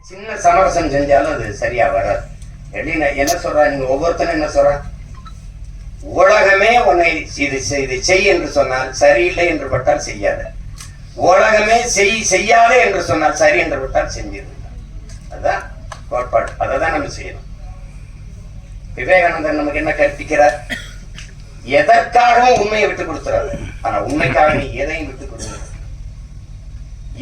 சின்ன சமரசம் செஞ்சாலும் அது சரியா வராது. எப்படின்னா என்ன சொல்றா? நீங்க ஒவ்வொருத்தனும் என்ன சொல்றா? உலகமே உன்னை இது செய்- இது செய் என்று சொன்னால் சரியில்லை என்று பட்டால் செய்யாத. உலகமே செய் செய்யாதே என்று சொன்னால் சரி என்று பட்டால் செஞ்சிரு. அதான் கோட்பாடு. அதை தான் நம்ம செய்யணும். விவேகானந்தர் நமக்கு என்ன கற்பிக்கிறார்? எதற்காகவும் உண்மையை விட்டு கொடுத்துறாரு. ஆனா உண்மைக்காக நீ எதையும் விட்டு கொடுங்க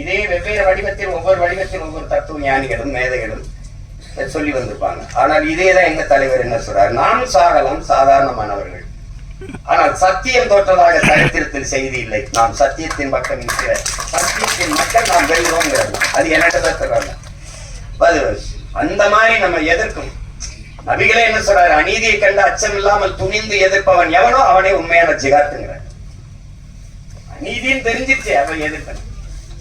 இதே வெவ்வேறு வடிவத்தில் ஒவ்வொரு வடிவத்தில் ஒவ்வொரு தத்துவ ஞானிகளும் மேதைகளும் சொல்லி வந்திருப்பாங்க. ஆனால் இதே தான் எங்க தலைவர் என்ன சொல்றாரு? நாம் சாகலாம் சாதாரணமானவர்கள். ஆனால் சத்தியம் தோற்றதாக சரித்திரத்தில் செய்தி இல்லை. நாம் சத்தியத்தின் பக்கம் இருக்கிற சத்தியத்தின் மக்கள் நாம் வெல்கிறோம் அது எனக்கு தான் சொல்றாங்க. அது அந்த மாதிரி நம்ம எதிர்க்கும். நபிகளே என்ன சொல்றாரு? அநீதியை கண்டு அச்சம் இல்லாமல் துணிந்து எதிர்ப்பவன் எவனோ அவனே உண்மையான ஜிகாத்துங்கிறார். அநீதின்னு தெரிஞ்சிச்சு அவன் எதிர்ப்பன்.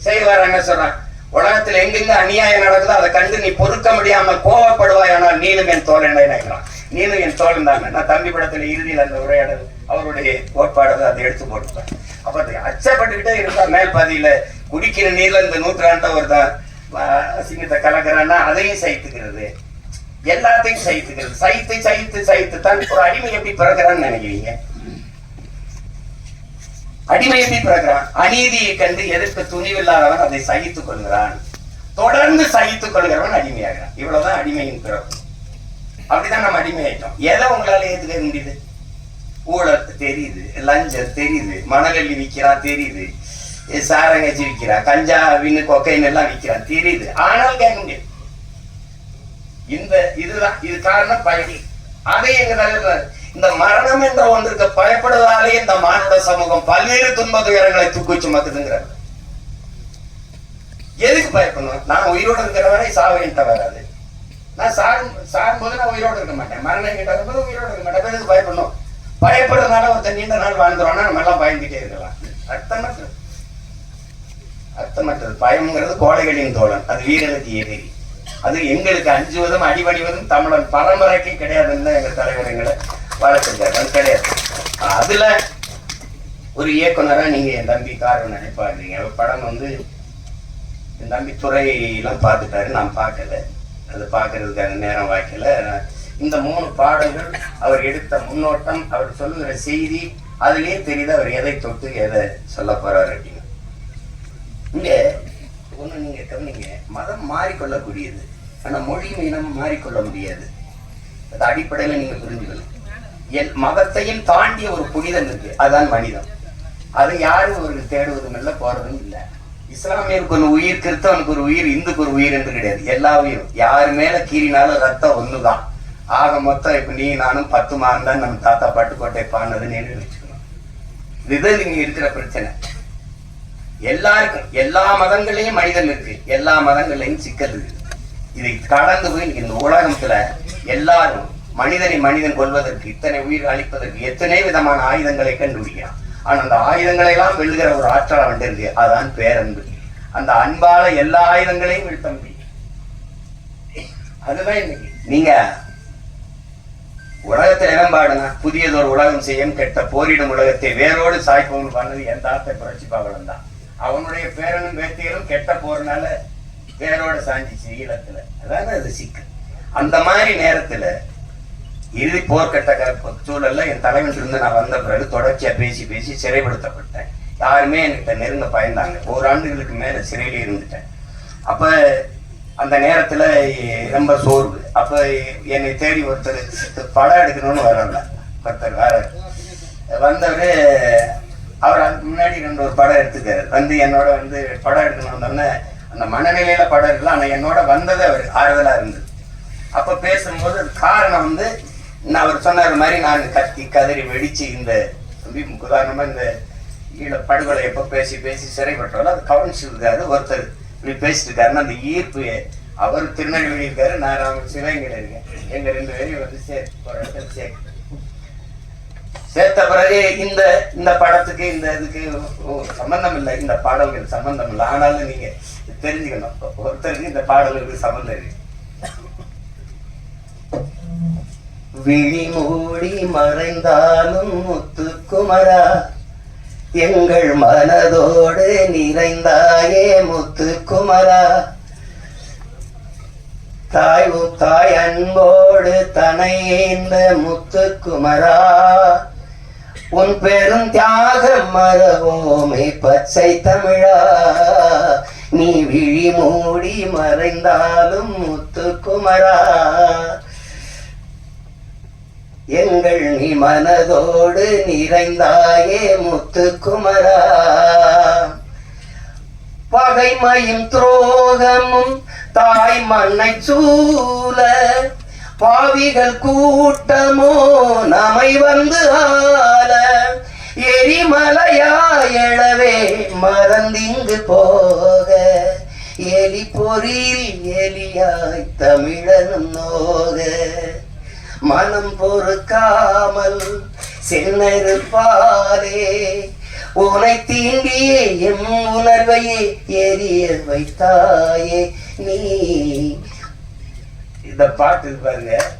செய்வார் என்ன சொல்றான் உலகத்துல எங்கெங்க அநியாயம் நடக்குதோ அதை கண்டு நீ பொறுக்க முடியாமல் கோவப்படுவாயானால் நீனும் என் தோழன் நினைக்கிறான் நீனும் என் தோழன் தாங்க நான் தம்பி படத்துல இறுதியில் அந்த உரையாடல் அவருடைய கோட்பாடு அதை எடுத்து போட்டுப்பேன் அப்ப அச்சப்பட்டுக்கிட்டே இருந்தா மேல் பாதியில குடிக்கிற நீர்ல இந்த நூற்றாண்ட ஒருத்தன் ஆஹ், அசிங்கத்தை கலக்கிறான்னா அதையும் சைத்துக்கிறது எல்லாத்தையும் சைத்துக்கிறது சைத்து சைத்து சைத்து தான் ஒரு அடிமை எப்படி பிறகுறான்னு நினைக்கிறீங்க? அடிமையத்தை பிறகுறான் அநீதியை கண்டு எதிர்க்க துணிவில்லாதவன் அதை சகித்துக் கொள்கிறான். தொடர்ந்து சகித்துக் கொள்கிறவன் அடிமையாகிறான். இவ்வளவுதான் அடிமையின் பிறப்பு. அப்படிதான் நம்ம அடிமை ஆயிட்டோம் எதை உங்களால ஏத்துக்க முடியுது? ஊழல் தெரியுது லஞ்சம் தெரியுது மணலள்ளி விற்கிறான் தெரியுது. சாரங்கச்சி விற்கிறான் கஞ்சா வின்னு கொக்கைன்னு எல்லாம் விற்கிறான் தெரியுது. ஆனால் கேட்க முடியாது. இந்த இதுதான் இது காரணம் பயணி அதை எங்க தலைவர் இந்த மரணம் என்ற ஒன்றுக்கு பயப்படுவதாலே இந்த மானுட சமூகம் பல்வேறு துன்ப துயரங்களை தூக்கி சுமக்குதுங்கிறார் எதுக்கு பயப்படணும்? நான் உயிரோடு இருக்கிற வரை சாவையிட்ட வராது. நான் சாகும் சாகும்போது நான் உயிரோடு இருக்க மாட்டேன். மரணம் கிட்ட வரும்போது உயிரோடு இருக்க மாட்டேன். எதுக்கு பயப்படணும்? பயப்படுறதுனால ஒருத்தர் நீண்ட நாள் வாழ்ந்துருவானா? நம்ம எல்லாம் பயந்துட்டே இருக்கலாம். அர்த்தமற்றது அர்த்தமற்றது பயம்ங்கிறது கோடைகளின் தோழன். அது வீரனுக்கு எதிரி. அது எங்களுக்கு அஞ்சுவதும் அடிபணிவதும் தமிழன். பரம்பரைக்கு கிடையாதுன்னு தான் எங்க தலைவர் எங்களை வாழ அது கிடையாது அதுல ஒரு இயக்குனரா நீங்க என் தம்பி காரணம் நினைப்பாருங்க படம் வந்து என் தம்பி துறையெல்லாம் பார்த்துட்டாரு. நான் பார்க்கல. அது பார்க்கறதுக்கான நேரம் வாய்க்கல. இந்த மூணு பாடல்கள் அவர் எடுத்த முன்னோட்டம் அவர் சொல்லுகிற செய்தி அதுலயே தெரியுது அவர் எதை தொட்டு எதை சொல்ல போறாரு அப்படின்னு. இங்க ஒண்ணு நீங்க கவனிங்க. மதம் மாறிக்கொள்ளக்கூடியது. ஆனா மொழி இனம் மாறிக்கொள்ள முடியாது. அது அடிப்படையில நீங்க புரிஞ்சுக்கணும். என் மதத்தையும் தாண்டிய ஒரு புனிதம் இருக்கு. அதான் மனிதம். அதை யாரும் ஒரு தேடுவதும் இல்லை போறதும் இல்லை. இஸ்லாமியருக்கு ஒரு உயிர் கிறிஸ்தவனுக்கு ஒரு உயிர் இந்துக்கு ஒரு உயிர் என்று கிடையாது. எல்லா உயிரும் யார் மேல கீறினாலும் ரத்தம் ஒண்ணுதான். ஆக மொத்தம் இப்ப நீ நானும் பத்து மாதம் தான் நம்ம தாத்தா பட்டுக்கோட்டை பாடினதுன்னு நினைவு வச்சுக்கணும். இதுதான் நீங்க இருக்கிற பிரச்சனை. எல்லாருக்கும் எல்லா மதங்களையும் மனிதன் இருக்கு. எல்லா மதங்களையும் சிக்கல் இருக்கு. இதை கடந்து போய் இந்த உலகத்துல எல்லாரும் மனிதனை மனிதன் கொள்வதற்கு இத்தனை உயிர் அளிப்பதற்கு எத்தனை விதமான ஆயுதங்களை கண்டுபிடிக்கிறான் ஆனா அந்த ஆயுதங்களை எல்லாம் வெல்லுகிற ஒரு ஆற்றல் அவன் இருக்கு. அதான் பேரன்பு. அந்த அன்பால எல்லா ஆயுதங்களையும் வீழ்த்த முடியும். அதுதான் இன்னைக்கு. நீங்க உலகத்தை இடம் பாடுங்க. புதியதொரு உலகம் செய்யும் கெட்ட போரிடும் உலகத்தை வேரோடு சாய்ப்பவன் பண்ணது எந்த தாத்தை புரட்சி பாவலன் தான். அவனுடைய பேரனும் பேத்திகளும் கெட்ட போறனால வேரோட சாஞ்சிச்சு ஈழத்துல. அதான அது சிக்கல். அந்த மாதிரி நேரத்துல இறுதி போர்க்கட்ட சூழல்ல என் தலைவன் இருந்து நான் வந்த பிறகு தொடர்ச்சியா பேசி பேசி சிறைப்படுத்தப்பட்டேன். யாருமே என்கிட்ட நெருங்க பயந்தாங்க. ஓராண்டுகளுக்கு மேல சிறையில இருந்துட்டேன். அப்ப அந்த நேரத்துல ரொம்ப சோர்வு. அப்ப என்னை தேடி ஒருத்தர் படம் எடுக்கணும்னு வரல. ஒருத்தர் வர வந்தவர் அவர் அதுக்கு முன்னாடி ரெண்டு ஒரு படம் எடுத்துக்காரு. வந்து என்னோட வந்து படம் எடுக்கணும் அந்த மனநிலையில படம் எடுக்கலாம் ஆனா என்னோட வந்தது அவர் ஆறுதலா இருந்தது. அப்ப பேசும்போது காரணம் வந்து நான் அவர் சொன்னார் மாதிரி நான் கத்தி கதறி வெடிச்சு இந்த தம்பி உதாரணமா இந்த ஈழ படுகொலை எப்போ பேசி பேசி சிறைப்பட்டவர்கள் அது கவனிச்சிருக்காரு ஒருத்தர் இப்படி பேசிட்டு இருக்காருன்னா அந்த ஈர்ப்பு அவர் திருநெல்வேலி இருக்காரு நான் அவங்க சிவகங்கையில இருக்கேன். எங்க ரெண்டு பேரையும் வந்து சேர்த்து ஒரு இடத்துல சேர்க்க சேர்த்த பிறகு இந்த இந்த படத்துக்கு இந்த இதுக்கு ஓ, சம்பந்தம் இல்லை. இந்த பாடல்கள் சம்பந்தம் இல்லை. ஆனாலும் நீங்க தெரிஞ்சுக்கணும். ஒருத்தருக்கு இந்த பாடல்களுக்கு சம்பந்தம் இருக்கு. விழி மூடி மறைந்தாலும் முத்துக்குமரா. எங்கள் மனதோடு நிறைந்தாயே முத்துக்குமரா. தாய் தாய் அன்போடு தனை தனைந்த முத்துக்குமரா. உன் பெரும் தியாகம் மறவோமே பச்சை தமிழா. நீ விழி மூடி மறைந்தாலும் முத்துக்குமரா. எங்கள் நீ மனதோடு நிறைந்தாயே முத்துக்குமரா பகைமையும் துரோகமும் தாய் மண்ணை சூழ பாவிகள் கூட்டமோ நம்மை வந்து ஆள. எரிமலையாயளவே மறந்திங்கு போக எலி பொறியில் எலியாய் தமிழனும் நோக. மனம் பொறுக்காமல் சென்னிருப்பாரே உனை தீண்டியே எம் உணர்வையே எரிய வைத்தாயே நீ. இந்த பாட்டு பாருங்க.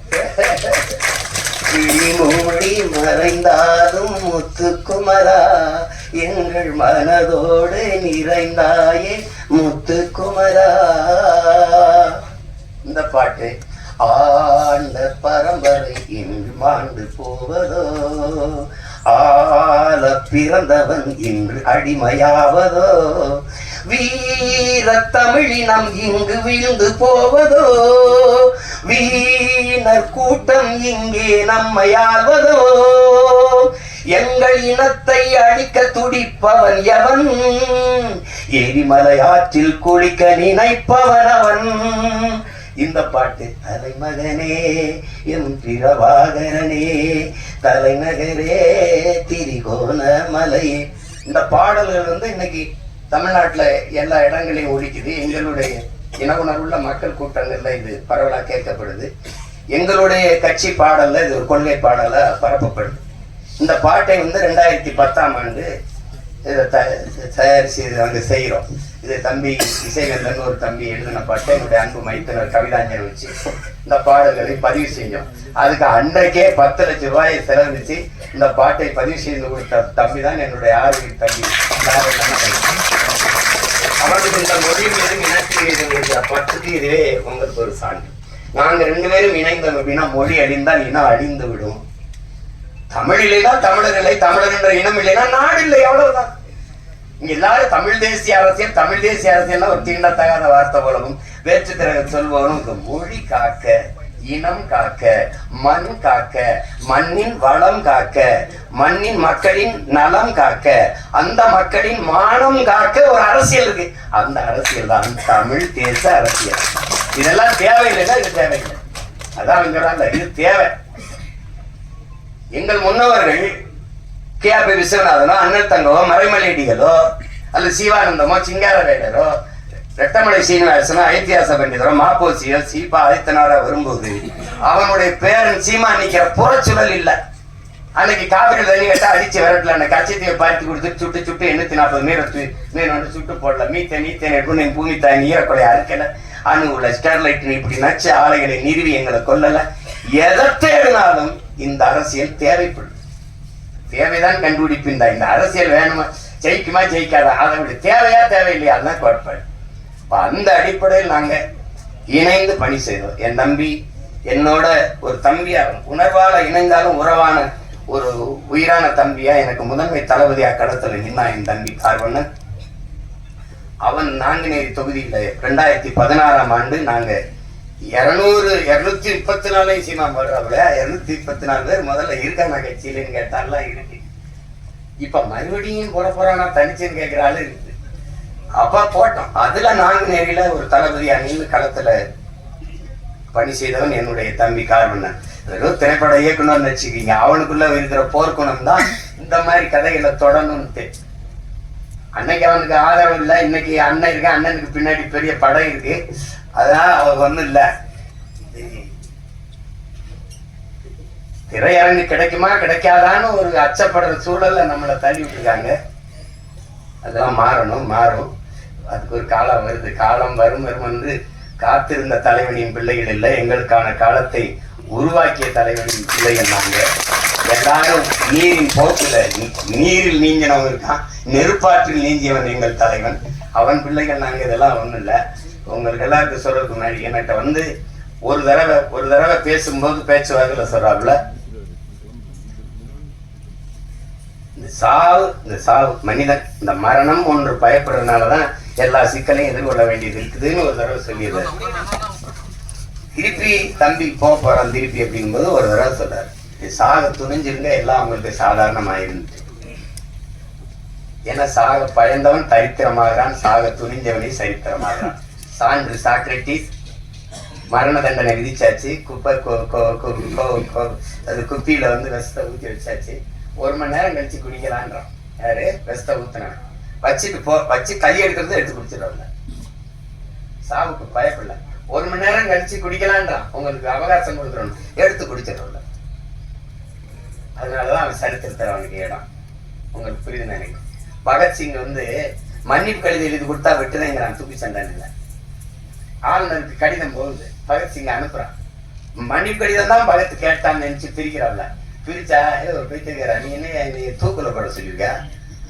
மூடி மறைந்தாலும் முத்துக்குமரா. எங்கள் மனதோடு நிறைந்தாயே முத்துக்குமரா. இந்த பாட்டு. ஆண்ட பரம்பரை இன்று மாண்டு போவதோ? ஆள பிறந்தவன் இன்று அடிமையாவதோ? வீர தமிழினம் இங்கு விழுந்து போவதோ? வீணர் கூட்டம் இங்கே நம்மை ஆள்வதோ? எங்கள் இனத்தை அழிக்க துடிப்பவன் எவன்? எரிமலை ஆற்றில் குளிக்க நினைப்பவன் அவன்? இந்த பாட்டு தலைமகனே எம் பிரபாகரனே தலைநகரே திரிகோணமலை இந்த பாடல்கள் வந்து இன்னைக்கு தமிழ்நாட்டில் எல்லா இடங்களையும் ஒழிக்குது. எங்களுடைய இன உணர்வுள்ள மக்கள் கூட்டங்கள்ல இது பரவலாக கேட்கப்படுது. எங்களுடைய கட்சி பாடல்ல இது ஒரு கொள்கை பாடலா பரப்பப்படுது. இந்த பாட்டை வந்து ரெண்டாயிரத்தி பத்தாம் ஆண்டு இதை த அங்கே செய்கிறோம் இது தம்பி இசைவேந்தன் ஒரு தம்பி எழுதின பாட்டை என்னுடைய அன்பு மைத்தனர் கவிதாஞ்சர் வச்சு இந்த பாடல்களை பதிவு செஞ்சோம். அதுக்கு அன்றைக்கே பத்து லட்சம் ரூபாயை செலவழிச்சு இந்த பாட்டை பதிவு செய்து கொடுத்த தம்பி. தான் என்னுடைய ஆரோக்கிய தம்பி. அவருக்கு இந்த மொழி மீது இனத்து மீது இதுவே உங்களுக்கு ஒரு சான்று. நாங்க ரெண்டு பேரும் இணைந்தோம் அப்படின்னா மொழி அழிந்தால் இனம் அழிந்து விடும் தமிழ் இல்லைன்னா தமிழர் இல்லை தமிழர் என்ற இனம் இல்லைன்னா நாடு இல்லை அவ்வளவுதான். எல்லாரும் தமிழ் தேசிய அரசியல் தமிழ் தேசிய அரசியல்னா ஒரு தீண்டத்தகாத வார்த்தை போலவும் வேற்று திறகு சொல்பவனும் இந்த மொழி காக்க இனம் காக்க மண் காக்க மண்ணின் வளம் காக்க மண்ணின் மக்களின் நலம் காக்க அந்த மக்களின் மானம் காக்க ஒரு அரசியல் இருக்கு. அந்த அரசியல் தான் தமிழ் தேச அரசியல். இதெல்லாம் தேவையில்லைன்னா இது தேவையில்லை. அதான் அவங்க இது தேவை. எங்கள் முன்னவர்கள் கேஆர்பி விஸ்வநாதனோ அண்ணல் தங்கமோ மறைமலையடிகளோ அல்லது சிவானந்தமோ சிங்காரவேலரோ ரெட்டமலை சீனிவாசனோ ஐத்தியாச பண்டிதரோ மாப்போசியோ சீபா ஆதித்தனாரா வரும்போது அவனுடைய பேரன் சீமா நிக்கிற புறச்சுழல் இல்ல. அன்னைக்கு காவிரி தண்ணி கட்டா அடிச்சு விரட்டல அந்த கச்சத்தையை பார்த்து கொடுத்து சுட்டு சுட்டு எண்ணூத்தி நாற்பது மீன் மீன் வந்து சுட்டு போடல. மீத்த நீத்தேன் என் பூமி தாய் நீரக்குறை அறுக்கல. அணு உள்ள ஸ்டெர்லைட் இப்படி நச்சு ஆலைகளை நிறுவி எங்களை கொல்லல. எதை தேடினாலும் இந்த அரசியல் தேவைப்படும். தேவைதான் கண்டுபிடிப்பின் இந்த அரசியல் வேணுமா? ஜெயிக்குமா ஜெயிக்காதா? அதனுடைய தேவையா தேவையில்லையா? அதுதான் கோட்பாடு. அந்த அடிப்படையில் நாங்கள் இணைந்து பணி செய்தோம். என் தம்பி என்னோட ஒரு தம்பியாக உணர்வால் இணைந்தாலும் உறவான ஒரு உயிரான தம்பியா எனக்கு முதன்மை தளபதியாக கடத்தல நின்னா என் தம்பி கார்வண்ணன் அவன் நாங்குநேரி தொகுதியில் ரெண்டாயிரத்தி பதினாறாம் ஆண்டு நாங்கள் இரநூறு இருநூத்தி முப்பத்தி நாலு சீமா வர்றவள இரநூத்தி முப்பத்தி நாலு பேர் முதல்ல இருக்காங்க கட்சியிலன்னு கேட்டாலாம் இருக்கு. இப்ப மறுபடியும் போட போறானா தனிச்சுன்னு கேட்கிற ஆளு இருக்குது அப்ப போட்டோம். அதுல நாங்குநேரியில ஒரு தளபதியா நின்று களத்துல பணி செய்தவன் என்னுடைய தம்பி கார்வண்ணன் வெறும் திரைப்பட இயக்குனர்னு வச்சுக்கீங்க. அவனுக்குள்ள இருக்கிற போர்க்குணம் தான் இந்த மாதிரி கதைகளை தொடணும்ட்டு. அன்னைக்கு அவனுக்கு ஆதரவு இல்லை. இன்னைக்கு அண்ணன் இருக்கு அண்ணனுக்கு பின்னாடி பெரிய படம் இருக்கு. அதனால அவர் ஒன்றும் இல்லை. திரையரங்கு கிடைக்குமா கிடைக்காதான்னு ஒரு அச்சப்படுற சூழல்ல நம்மளை தள்ளி விட்டுருக்காங்க. அதெல்லாம் மாறணும் மாறும். அதுக்கு ஒரு காலம் வருது. காலம் வரும் வரும் வந்து காத்திருந்த தலைவனின் பிள்ளைகள் இல்லை. எங்களுக்கான காலத்தை உருவாக்கிய தலைவனின் பிள்ளைகள் நாங்கள் எல்லாரும் நீரின் போக்குல நீரில் நீங்கினவன் இருக்கான். நெருப்பாற்றில் நீங்கியவன் எங்கள் தலைவன். அவன் பிள்ளைகள் நாங்க இதெல்லாம் ஒன்றும் இல்லை. உங்களுக்கு எல்லாருக்கும் சொல்றதுக்கு முன்னாடி என்கிட்ட வந்து ஒரு தடவை ஒரு தடவை பேசும்போது பேச்சு வாக்கில் சொல்றாப்புல இந்த சாவு இந்த சாவு மனிதன் இந்த மரணம் ஒன்று பயப்படுறதுனாலதான் எல்லா சிக்கலையும் எதிர்கொள்ள வேண்டியது இருக்குதுன்னு ஒரு தடவை சொல்லிடுறாரு. திருப்பி தம்பி போக போறான் திருப்பி அப்படிங்கும்போது ஒரு தடவை சொல்றாரு. சாக துணிஞ்சிருங்க எல்லாம் அவங்களுக்கு சாதாரணமாயிருந்து ஏன்னா சாக பயந்தவன் தரித்திரமாகிறான் சாக துணிஞ்சவனே சரித்திரமாகிறான். சான்று சாக்ரட்டிஸ் மரண தண்டனை விதிச்சாச்சு. குப்பை அது குப்பியில வந்து விஷத்தை ஊற்றி வச்சாச்சு. ஒரு மணி நேரம் கழிச்சு குடிக்கலான்றான். யாரு? விஷத்தை ஊத்துனவன் வச்சுட்டு போ வச்சு கை எடுக்கிறது எடுத்து குடிச்சிடுவாங்க சாவுக்கு பயப்படல. ஒரு மணி நேரம் கழிச்சு குடிக்கலான்றான். உங்களுக்கு அவகாசம் கொடுக்குறோம். எடுத்து குடிச்சிடுறோம்ல அதனாலதான் அவன் சரித்திரத்தில் அவனுக்கு இடம் உங்களுக்கு புரியுது நினைக்கும் பகத்சிங் வந்து மன்னிப்பு கழுதி எழுதி கொடுத்தா விட்டுதேங்கிறான். துப்பி சண்டை இல்லை. ஆளுநருக்கு கடிதம் போகுது. பகத்சிங் அனுப்புறான். மன்னிப்பு கடிதம் தான் பகத் கேட்டான்னு நினைச்சு பிரிக்கிறான்ல பிரிச்சா ஏதோ ஒரு பிரிச்சுக்கிறா நீ என்ன நீ தூக்குல போட சொல்லியிருக்க?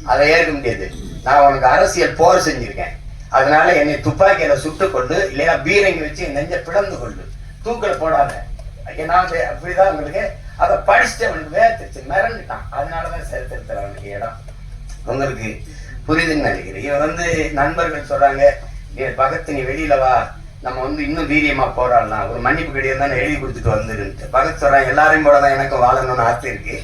அதை ஏற்க முடியாது. நான் உனக்கு அரசியல் போர் செஞ்சிருக்கேன். அதனால என்னை துப்பாக்கியில சுட்டு கொண்டு இல்லைன்னா பீரங்கி வச்சு என் நெஞ்ச பிளந்து கொண்டு தூக்கில் போடாத. ஏன்னா அப்படிதான் உங்களுக்கு? அதை படிச்சுட்டு அவனுக்கு வேர்த்துச்சு மிரண்டுட்டான். அதனாலதான் சரித்திரத்தில் அவனுக்கு இடம். உங்களுக்கு புரியுதுன்னு நினைக்கிறேன். இவன் வந்து நண்பர்கள் சொல்றாங்க பகத் நீ வெளியில வா. நம்ம வந்து இன்னும் வீரியமா போராடலாம். ஒரு மன்னிப்பு கடிதம் தான் எழுதி கொடுத்துட்டு வந்துருன்ட்டு. பகத் சொல்றான் எல்லாரையும் போல தான் எனக்கு வாழணும்னு ஆசை இருக்கு.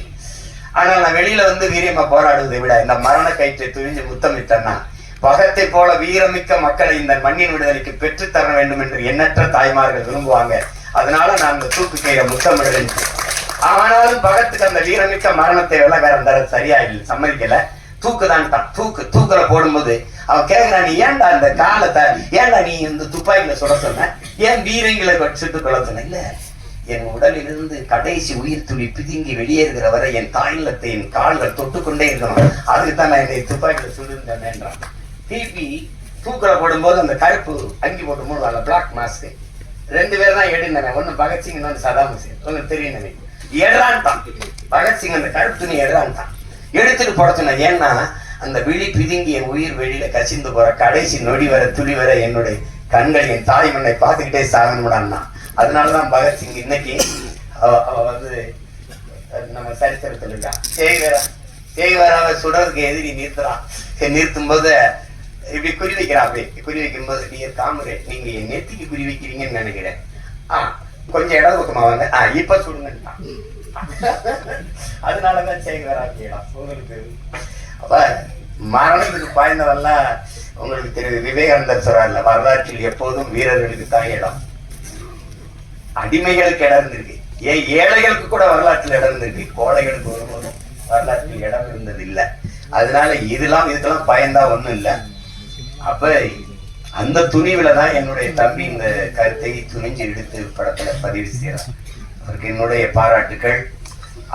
ஆனா நான் வெளியில வந்து வீரியமா போராடுவதை விட இந்த மரண கயிற்றை துணிஞ்சு முத்தமிட்டேன்னா பகத்தை போல வீரமிக்க மக்களை இந்த மண்ணின் விடுதலைக்கு பெற்றுத் தர வேண்டும் என்று எண்ணற்ற தாய்மார்கள் விரும்புவாங்க. அதனால நான் இந்த தூக்கு கயிறை முத்தமிடுறேன் ஆனாலும் பகத்துக்கு அந்த வீரமிக்க மரணத்தை விலகாரம் தர சரியா இல்லை சம்மதிக்கல. தூக்கு தான் தூக்கு தூக்கில் போடும்போது அவன் கேக்குறான் நீ ஏன்டா இந்த காலத்தை ஏன்டா நீ இந்த துப்பாக்கியில் சுட சொன்ன? ஏன் வீரங்களை சுட்டு கொள்ள சொன்ன? இல்ல என் உடலிலிருந்து கடைசி உயிர் துளி பிதுங்கி வெளியேறுகிற வரை என் தாயிலத்தை என் கால்கள் தொட்டுக்கொண்டே இருக்கணும் அதுக்கு தான் நான் என்னை துப்பாக்கில சுடுன்றேன்றான் திருப்பி தூக்கில் போடும்போது அந்த கருப்பு அங்கி போட்டு அந்த பிளாக் மாஸ்க் ரெண்டு பேர் தான் எடுந்தானே ஒன்று பகத்சிங் இன்னொன்று சதாம் ஹுசேன். உங்களுக்கு தெரியும் நினைக்கிறேன். பகத்சிங் அந்த கருப்பு துணி எடுறான்ட்டான் எடுத்துட்டு போட சொன்னேன் ஏன்னா அந்த விழி பிதுங்கி என் உயிர் வெளியில கசிந்து போற கடைசி நொடி வர துளி வர என்னுடைய கண்கள் என் தாய் மண்ணை பார்த்துக்கிட்டே சாகணும்டான்னா அதனாலதான் பகத்சிங் இன்னைக்கு அவ வந்து நம்ம சரித்திரத்தில் இருக்கான் சேகரா சேகராவை சுடருக்கு எதிரி நிறுத்துறான் நிறுத்தும் போது இப்படி குறி வைக்கிறான் அப்படி குறி வைக்கும் போது நீர் காமரே நீங்க என் நெத்திக்கு குறி வைக்கிறீங்கன்னு நினைக்கிறேன். ஆ கொஞ்சம் இடம் பக்கமா வாங்க. ஆ இப்ப சுடுங்கன்ட்டான். அதனாலதான் சேகரா கேலாம் உங்களுக்கு அப்ப மரணத்துக்கு பாய்ந்தவெல்லாம் உங்களுக்கு தெரியுது. விவேகானந்தர் சொல்றாருல வரலாற்றில் எப்போதும் வீரர்களுக்கு தான் இடம். அடிமைகளுக்கு இடம் இருந்திருக்கு. ஏன் ஏழைகளுக்கு கூட வரலாற்றில் இடம் இருந்திருக்கு. கோழைகளுக்கு ஒருபோதும் வரலாற்றில் இடம் இருந்தது இல்லை அதனால இதெல்லாம் இதுக்கெல்லாம் பயந்தா ஒண்ணும் இல்ல. அப்ப அந்த துணிவுல தான் என்னுடைய தம்பி இந்த கருத்தை துணிஞ்சு எடுத்து படத்துல பதிவு செய்யறான் அவருக்கு என்னுடைய பாராட்டுக்கள்.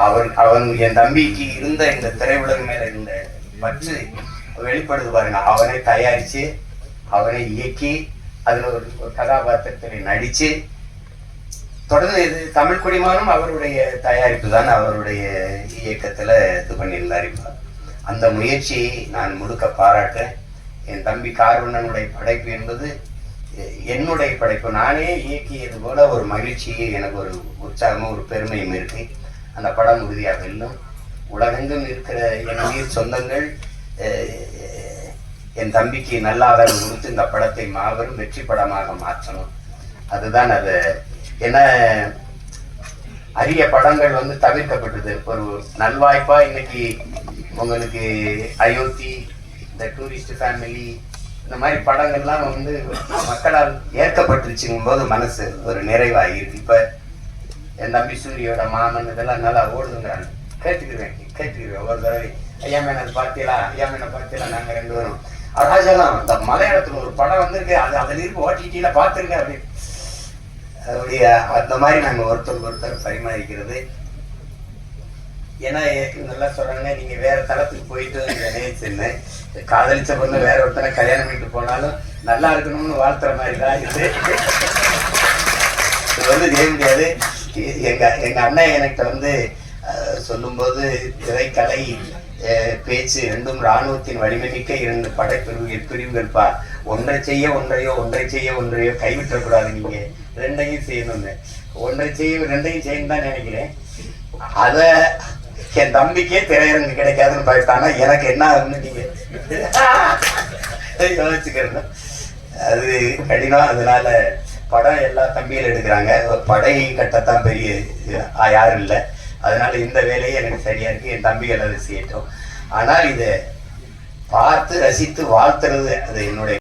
அவர் அவன் என் தம்பிக்கு இருந்த இந்த திரையுலகம் மேல இருந்த பற்று வெளிப்படுது பாருங்க அவனை தயாரிச்சு அவனை இயக்கி அதில் ஒரு ஒரு கதாபாத்திரத்தில் நடிச்சு தொடர்ந்து இது தமிழ் குடிமானம் அவருடைய தயாரிப்பு தான். அவருடைய இயக்கத்தில் இது பண்ணியிருந்தார் இப்போ அந்த முயற்சியை நான் முழுக்க பாராட்டேன் என் தம்பி கார்வண்ணனுடைய படைப்பு என்பது என்னுடைய படைப்பு. நானே இயக்கியது போல ஒரு மகிழ்ச்சி எனக்கு ஒரு உற்சாகமும் ஒரு பெருமையும் இருக்கு. அந்த படம் உறுதியாக வெல்லும் உலகெங்கும் இருக்கிற என் உயிர் சொந்தங்கள் என் தம்பிக்கு நல்ல ஆதரவு கொடுத்து இந்த படத்தை மாபெரும் வெற்றி படமாக மாற்றணும். அதுதான் அது. ஏன்னா அரிய படங்கள் வந்து தவிர்க்கப்பட்டது. ஒரு நல்வாய்ப்பா இன்னைக்கு உங்களுக்கு அயோத்தி இந்த டூரிஸ்ட் ஃபேமிலி இந்த மாதிரி படங்கள்லாம் வந்து மக்களால் ஏற்கப்பட்டுருச்சுங்கும் போது மனசு ஒரு நிறைவாக இருக்கு என் தம்பி சூரியோட மாமன் இதெல்லாம் நல்லா ஓடுதுங்கிறாங்க. கேட்டுக்கிறேன் கேட்டுக்கிறேன் ஒரு தடவை. ஐயா மேன பார்த்தீங்களா ஐயா மேன பார்த்தீங்களா நாங்கள் ரெண்டு பேரும். ராஜாலாம் இந்த மலையாளத்தில் ஒரு படம் வந்திருக்கு. அது அதில் இருக்கு ஓடிடியில் பார்த்துருங்க அப்படி அப்படி அந்த மாதிரி நாங்கள் ஒருத்தருக்கு ஒருத்தர் பரிமாறிக்கிறது. ஏன்னா நல்லா சொல்றாங்க நீங்க வேற தளத்துக்கு போயிட்டு நினைச்சுன்னு காதலிச்ச பொண்ணு வேற ஒருத்தனை கல்யாணம் பண்ணிட்டு போனாலும் நல்லா இருக்கணும்னு வாழ்த்துற மாதிரி தான் இது. இது வந்து செய்ய முடியாது. எங்க எங்க அண்ணன் எனக்கு வந்து சொல்லும்போது திரைக்கலை பேச்சு ரெண்டும் இராணுவத்தின் வலிமைமிக்க இரண்டு இரண்டு படைப்பிரிவு பிரிவுகள்ப்பா ஒன்றை செய்ய ஒன்றையோ ஒன்றை செய்ய ஒன்றையோ கைவிட்டக்கூடாது நீங்க. ரெண்டையும் செய்யணும்னு. ஒன்றை செய்ய ரெண்டையும் செய்யணும் தான் நினைக்கிறேன். அத என் தம்பிக்கே திரையரங்கு கிடைக்காதுன்னு பார்த்தானா எனக்கு என்ன ஆகும்னு நீங்க யோசிச்சுக்கிறது அது கடினம். அதனால படம் எல்லா தம்பியில் எடுக்கிறாங்க. படை கட்டத்தான் பெரிய யாரும் இல்லை. அதனால இந்த வேலையே எனக்கு சரியா இருக்கு. என் தம்பிகள் அதை செய்யட்டும். ஆனால் இதை பார்த்து ரசித்து வாழ்த்துறது அது என்னுடைய